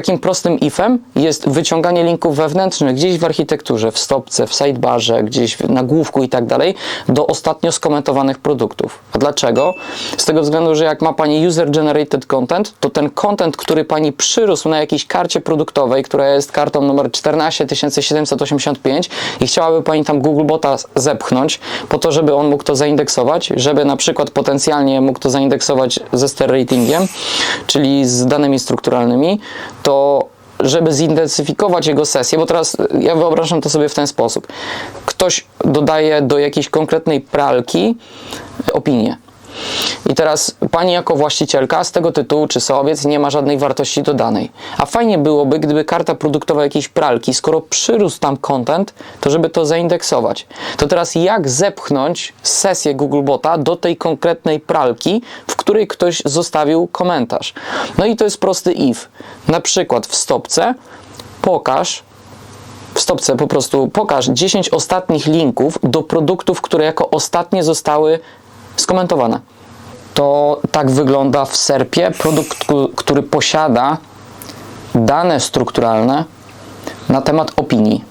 takim prostym ifem jest wyciąganie linków wewnętrznych gdzieś w architekturze, w stopce, w sidebarze, gdzieś w nagłówku i tak dalej, do ostatnio skomentowanych produktów. A dlaczego? Z tego względu, że jak ma Pani user-generated content, to ten content, który Pani przyrósł na jakiejś karcie produktowej, która jest kartą numer 14785 i chciałaby Pani tam Googlebota zepchnąć po to, żeby on mógł to zaindeksować, żeby na przykład potencjalnie mógł to zaindeksować ze star ratingiem, czyli z danymi strukturalnymi, to żeby zintensyfikować jego sesję, bo teraz ja wyobrażam to sobie w ten sposób. Ktoś dodaje do jakiejś konkretnej pralki opinię. I teraz pani jako właścicielka z tego tytułu czy sołowiec nie ma żadnej wartości dodanej. A fajnie byłoby, gdyby karta produktowa jakiejś pralki, skoro przyrósł tam content, to żeby to zaindeksować. To teraz jak zepchnąć sesję Googlebota do tej konkretnej pralki, w której ktoś zostawił komentarz. No i to jest prosty if. Na przykład w stopce pokaż w stopce po prostu pokaż 10 ostatnich linków do produktów, które jako ostatnie zostały skomentowane. To tak wygląda w SERPie produkt, który posiada dane strukturalne na temat opinii.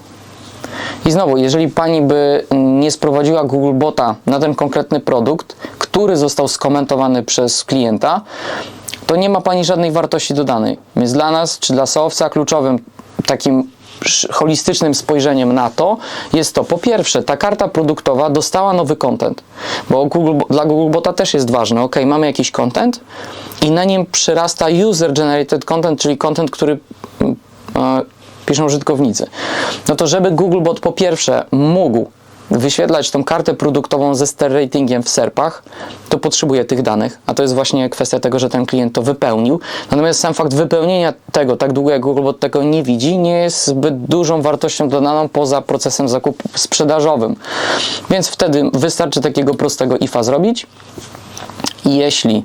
I znowu, jeżeli pani by nie sprowadziła Googlebota na ten konkretny produkt, który został skomentowany przez klienta, to nie ma pani żadnej wartości dodanej. Więc dla nas, czy dla soowca kluczowym takim holistycznym spojrzeniem na to jest to, po pierwsze, ta karta produktowa dostała nowy content, bo Google, dla Googlebota też jest ważne, ok, mamy jakiś content i na nim przyrasta user-generated content, czyli content, który mm, e, piszą użytkownicy. No to żeby Googlebot po pierwsze mógł wyświetlać tą kartę produktową ze star ratingiem w SERPach, to potrzebuje tych danych, a to jest właśnie kwestia tego, że ten klient to wypełnił. Natomiast sam fakt wypełnienia tego, tak długo jak Googlebot tego nie widzi, nie jest zbyt dużą wartością dodaną poza procesem zakupu sprzedażowym. Więc wtedy wystarczy takiego prostego ifa zrobić. Jeśli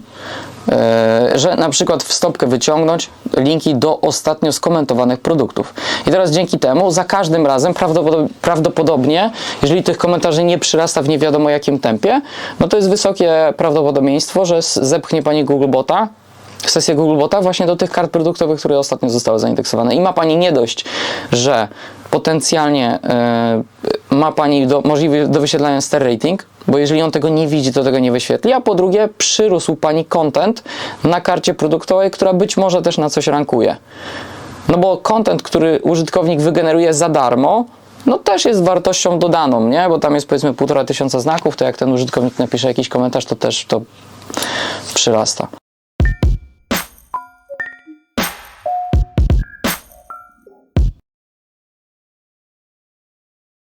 że na przykład w stopkę wyciągnąć linki do ostatnio skomentowanych produktów. I teraz dzięki temu za każdym razem prawdopodob- prawdopodobnie, jeżeli tych komentarzy nie przyrasta w nie wiadomo jakim tempie, no to jest wysokie prawdopodobieństwo, że zepchnie Pani Googlebota sesję Googlebota właśnie do tych kart produktowych, które ostatnio zostały zaindeksowane. I ma Pani nie dość, że potencjalnie e, ma Pani do, do wyświetlania star rating, bo jeżeli on tego nie widzi, to tego nie wyświetli, a po drugie przyrósł Pani content na karcie produktowej, która być może też na coś rankuje. No bo content, który użytkownik wygeneruje za darmo, no też jest wartością dodaną, nie? Bo tam jest powiedzmy półtora tysiąca znaków, to jak ten użytkownik napisze jakiś komentarz, to też to przyrasta.